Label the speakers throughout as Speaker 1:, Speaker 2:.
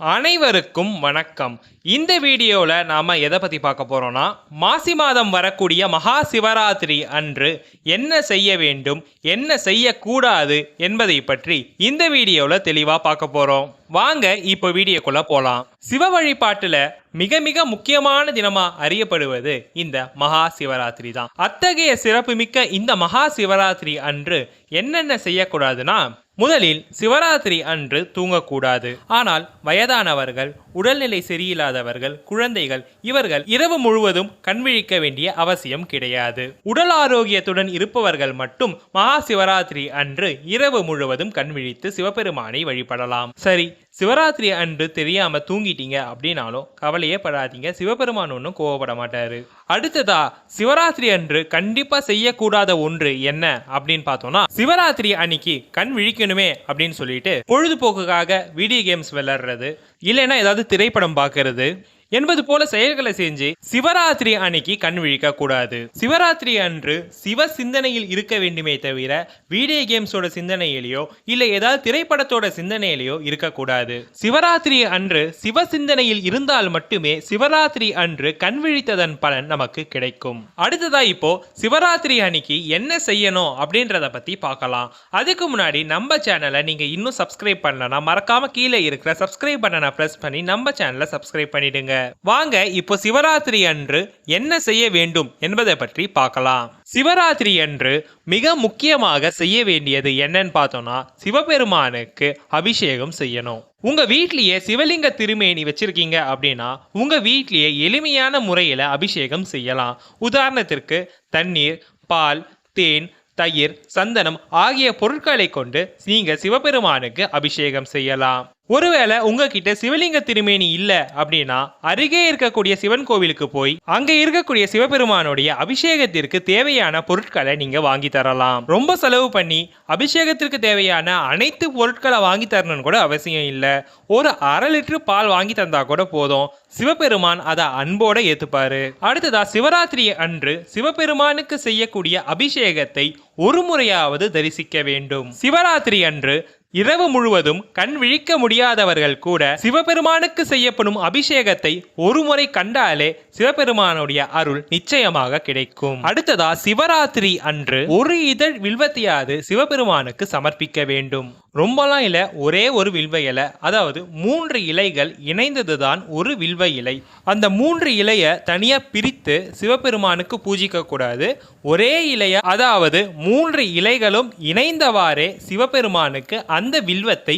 Speaker 1: அனைவருக்கும் வணக்கம். இந்த வீடியோவில் நாம் எதை பற்றி பார்க்க போகிறோன்னா மாசி மாதம் வரக்கூடிய மகா சிவராத்திரி அன்று என்ன செய்ய வேண்டும் என்ன செய்யக்கூடாது என்பதை பற்றி இந்த வீடியோவில் தெளிவாக பார்க்க போகிறோம் வாங்க இப்போ வீடியோக்குள்ளே போகலாம் சிவ வழிபாட்டில் மிக மிக முக்கியமான தினமாக அறியப்படுவது இந்த மகா சிவராத்திரி தான். அத்தகைய சிறப்புமிக்க இந்த மகா சிவராத்திரி அன்று என்னென்ன செய்யக்கூடாதுன்னா முதலில் சிவராத்திரி அன்று தூங்கக்கூடாது. ஆனால் வயதானவர்கள் உடல்நிலை சரியில்லாதவர்கள் குழந்தைகள் இவர்கள் இரவு முழுவதும் கண்விழிக்க வேண்டிய அவசியம் கிடையாது. உடல் ஆரோக்கியத்துடன் இருப்பவர்கள் மட்டும் மகா சிவராத்திரி அன்று இரவு முழுவதும் கண்விழித்து சிவபெருமானை வழிபடலாம். சரி சிவராத்திரி அன்று தெரியாம தூங்கிட்டீங்க அப்படின்னாலும் கவலையே படாதீங்க. சிவபெருமான் ஒன்றும் கோவப்பட மாட்டாரு. அடுத்ததா சிவராத்திரி அன்று கண்டிப்பா செய்யக்கூடாத ஒன்று என்ன அப்படின்னு பார்த்தோம்னா சிவராத்திரி அன்னைக்கு கண் விழிக்கணுமே அப்படின்னு சொல்லிட்டு பொழுதுபோக்குக்காக வீடியோ கேம்ஸ் விளையாடுறது. இல்லைன்னா ஏதாவது திரைப்படம் பார்க்கறது. என்பது போல செயல்களை செஞ்சு சிவராத்திரி அன்னைக்கு கண் விழிக்க கூடாது. சிவராத்திரி அன்று சிவ சிந்தனையில் இருக்க வேண்டுமே தவிர வீடியோ கேம்ஸோட சிந்தனையிலையோ இல்ல ஏதாவது திரைப்படத்தோட சிந்தனையிலேயோ இருக்கக்கூடாது சிவராத்திரி அன்று சிவ சிந்தனையில் இருந்தால் மட்டுமே சிவராத்திரி அன்று கண் விழித்ததன் பலன் நமக்கு கிடைக்கும். அடுத்ததா இப்போ சிவராத்திரி அன்னைக்கு என்ன செய்யணும் அப்படின்றத பத்தி பார்க்கலாம். அதுக்கு முன்னாடி நம்ம சேனலை நீங்க இன்னும் சப்ஸ்கிரைப் பண்ணலன்னா மறக்காம கீழே இருக்கிற சப்ஸ்கிரைப் பட்டனை ப்ரெஸ் பண்ணி நம்ம சேனலை சப்ஸ்கிரைப் பண்ணிடுங்க. வாங்க இப்போ சிவராத்திரி அன்று என்ன செய்ய வேண்டும் என்பதை பற்றி பார்க்கலாம். சிவராத்திரி அன்று மிக முக்கியமாக செய்ய வேண்டியது என்னன்னு பார்த்தோம்னா சிவபெருமானுக்கு அபிஷேகம் செய்யணும். உங்க வீட்லயே சிவலிங்க திருமேனி வச்சிருக்கீங்க அப்படின்னா உங்க வீட்லயே எளிமையான முறையில அபிஷேகம் செய்யலாம். உதாரணத்திற்கு தண்ணீர் பால் தேன் தயிர் சந்தனம் ஆகிய பொருட்களை கொண்டு நீங்க சிவபெருமானுக்கு அபிஷேகம் செய்யலாம். ஒருவேளை உங்ககிட்ட சிவலிங்க திருமேனி இல்லை அப்படின்னா அருகே இருக்கக்கூடிய சிவன் கோவிலுக்கு போய் அங்கே இருக்கக்கூடிய சிவபெருமானுடைய அபிஷேகத்திற்கு தேவையான பொருட்களை நீங்கள் வாங்கி தரலாம். ரொம்ப செலவு பண்ணி அபிஷேகத்திற்கு தேவையான அனைத்து பொருட்களை வாங்கி தரணும்னு கூட அவசியம் இல்லை. ஒரு அரை லிட்டர் பால் வாங்கி தந்தா கூட போதும். சிவபெருமான் அதை அன்போட ஏத்துப்பாரு. அடுத்ததா சிவராத்திரி அன்று சிவபெருமானுக்கு செய்யக்கூடிய அபிஷேகத்தை ஒரு முறையாவது தரிசிக்க வேண்டும். சிவராத்திரி அன்று இரவு முழுவதும் கண் விழிக்க முடியாதவர்கள் கூட சிவபெருமானுக்கு செய்யப்படும் அபிஷேகத்தை ஒரு முறை கண்டாலே சிவபெருமானுடைய அருள் நிச்சயமாக கிடைக்கும். அடுத்ததா சிவராத்திரி அன்று ஒரு இதழ் வில்வத்தையாவது சிவபெருமானுக்கு சமர்ப்பிக்க வேண்டும். ரொம்பலாம் இல்லை ஒரே ஒரு வில்வ இலை அதாவது மூன்று இலைகள் இணைந்ததுதான் ஒரு வில்வ இலை. அந்த மூன்று இலையை தனியாக பிரித்து சிவபெருமானுக்கு பூஜிக்க கூடாது. ஒரே இலைய? அதாவது மூன்று இலைகளும் இணைந்தவாறே சிவபெருமானுக்கு அந்த வில்வத்தை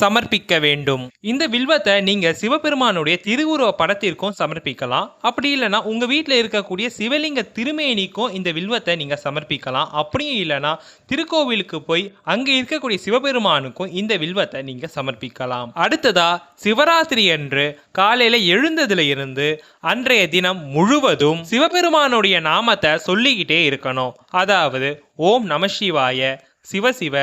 Speaker 1: சமர்ப்பிக்க வேண்டும். இந்த வில்வத்தை நீங்க சிவபெருமானுடைய திருவுருவ படத்திற்கும் சமர்ப்பிக்கலாம். அப்படி இல்லைன்னா உங்க வீட்டில் இருக்கக்கூடிய சிவலிங்க திருமேனிக்கும் இந்த வில்வத்தை நீங்க சமர்ப்பிக்கலாம். அப்படியும் இல்லைன்னா திருக்கோவிலுக்கு போய் அங்க இருக்கக்கூடிய சிவபெருமானுக்கும் இந்த வில்வத்தை நீங்க சமர்ப்பிக்கலாம். அடுத்ததா சிவராத்திரி அன்று காலையில எழுந்ததுல இருந்து அன்றைய தினம் முழுவதும் சிவபெருமானுடைய நாமத்தை சொல்லிக்கிட்டே இருக்கணும். அதாவது ஓம் நம சிவாய சிவசிவ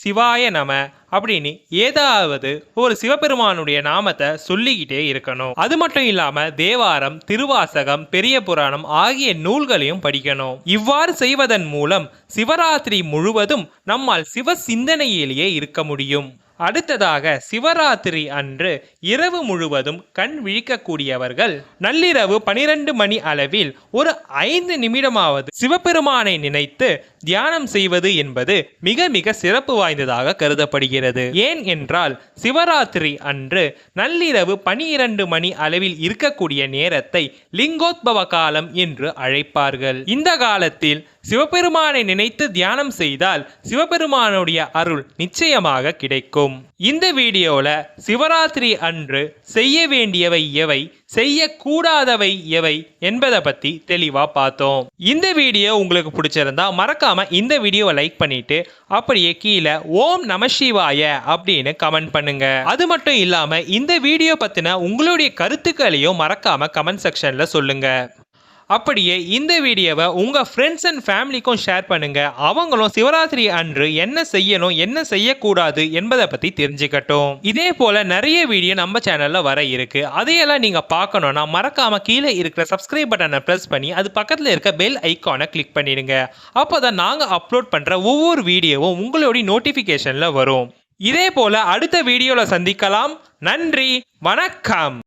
Speaker 1: சிவாய நம அப்படின்னு ஏதாவது ஒரு சிவபெருமானுடைய நாமத்தை சொல்லிக்கிட்டே இருக்கணும். அது மட்டும் இல்லாம தேவாரம் திருவாசகம் பெரிய புராணம் ஆகிய நூல்களையும் படிக்கணும். இவ்வாறு செய்வதன் மூலம் சிவராத்திரி முழுவதும் நம்மால் சிவ சிந்தனையிலேயே இருக்க முடியும். அடுத்ததாக சிவராத்திரி அன்று இரவு முழுவதும் கண் விழிக்கக்கூடியவர்கள் நள்ளிரவு பனிரெண்டு மணி அளவில் ஒரு ஐந்து நிமிடமாவது சிவபெருமானை நினைத்து தியானம் செய்வது என்பது மிக மிக சிறப்பு வாய்ந்ததாக கருதப்படுகிறது. ஏன் என்றால் சிவராத்திரி அன்று நள்ளிரவு பனிரெண்டு மணி அளவில் இருக்கக்கூடிய நேரத்தை லிங்கோத்பவ காலம் என்று அழைப்பார்கள். இந்த காலத்தில் சிவபெருமானை நினைத்து தியானம் செய்தால் சிவபெருமானுடைய அருள் நிச்சயமாக கிடைக்கும். இந்த வீடியோவில் சிவராத்திரி அன்று செய்ய வேண்டியவை எவை செய்யக்கூடாதவை எவை என்பதை பற்றி தெளிவாக பார்த்தோம். இந்த வீடியோ உங்களுக்கு பிடிச்சிருந்தா மறக்காமல் இந்த வீடியோவை லைக் பண்ணிட்டு அப்படியே கீழே ஓம் நம சிவாய அப்படின்னு கமெண்ட் பண்ணுங்க. அது மட்டும் இல்லாமல் இந்த வீடியோ பற்றின உங்களுடைய கருத்துக்களையும் மறக்காமல் கமெண்ட் செக்ஷனில் சொல்லுங்கள் அப்படியே இந்த வீடியோவை உங்கள் ஃப்ரெண்ட்ஸ் அண்ட் ஃபேமிலிக்கும் ஷேர் பண்ணுங்கள் அவங்களும் சிவராத்திரி அன்று என்ன செய்யணும் என்ன செய்யக்கூடாது என்பதை பற்றி தெரிஞ்சுக்கட்டும். இதே போல் நிறைய வீடியோ நம்ம சேனலில் வர இருக்குது அதையெல்லாம் நீங்கள் பார்க்கணுன்னா மறக்காமல் கீழே இருக்கிற சப்ஸ்கிரைப் பட்டனை ப்ரெஸ் பண்ணி அது பக்கத்தில் இருக்க பெல் ஐக்கானை கிளிக் பண்ணிடுங்க. அப்போ தான் நாங்கள் அப்லோட் பண்ணுற ஒவ்வொரு வீடியோவும் உங்களுடைய நோட்டிஃபிகேஷனில் வரும். இதே போல் அடுத்த வீடியோவில் சந்திக்கலாம். நன்றி வணக்கம்.